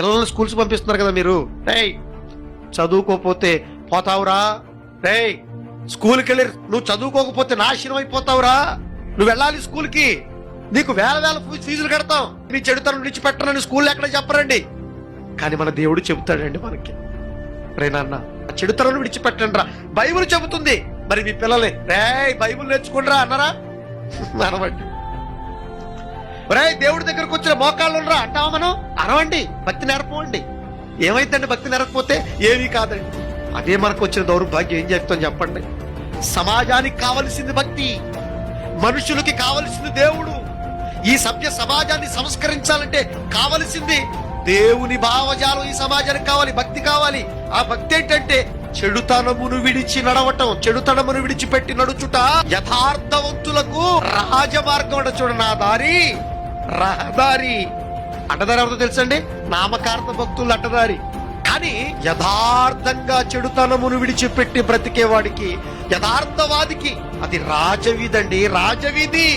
పిల్లల్ని స్కూల్స్ పంపిస్తున్నారు కదా మీరు? రేయ్! చదువుకోకపోతే పోతావురా? రేయ్! స్కూల్కి వెళ్ళి నువ్వు చదువుకోకపోతే నాశనం అయిపోతావురా? నువ్వు వెళ్ళాలి స్కూల్కి. నీకు వేల వేల ఫీజులు కడతాం. నీ చెడుతనం విడిచిపెట్టనని స్కూల్ ఎక్కడ చెప్పరండి? కానీ మన దేవుడు చెబుతాడండి మనకి. రే నాన్న చెడుతనం విడిచిపెట్టండి రా. బైబుల్ చెబుతుంది. మరి మీ పిల్లలే రే బైబుల్ నేర్చుకుంటారా అన్నారా? అనవండి. రే దేవుడి దగ్గరకు వచ్చిన మోకాళ్ళు రా అంటావా మనం? అరవండి భక్తి నేర్పండి ఏమైందండి భక్తి నేరకపోతే ఏమీ కాదండి. అదే మనకు వచ్చిన దౌర్భాగ్యం ఏం చెప్తాం చెప్పండి. సమాజానికి కావలసింది భక్తి మనుషులకి కావలసింది దేవుడు. ఈ సభ్య సమాజాన్ని సంస్కరించాలంటే కావలసింది దేవుని భావజాలం ఈ సమాజానికి కావాలి భక్తి కావాలి. ఆ భక్తి ఏంటంటే చెడుతనమును విడిచి నడవటం చెడుతనమును విడిచిపెట్టి నడుచుట. యథార్థవంతులకు రాజమార్గం చూడ నా దారి రహదారి. అడ్డదారి ఎవరితో తెలుసండి? నామకార్థ భక్తులు అడ్డదారి కానీ యథార్థంగా చెడుతనమును విడిచిపెట్టి బ్రతికేవాడికి యథార్థవాదికి అది రాజవీధి అండి రాజవీధి.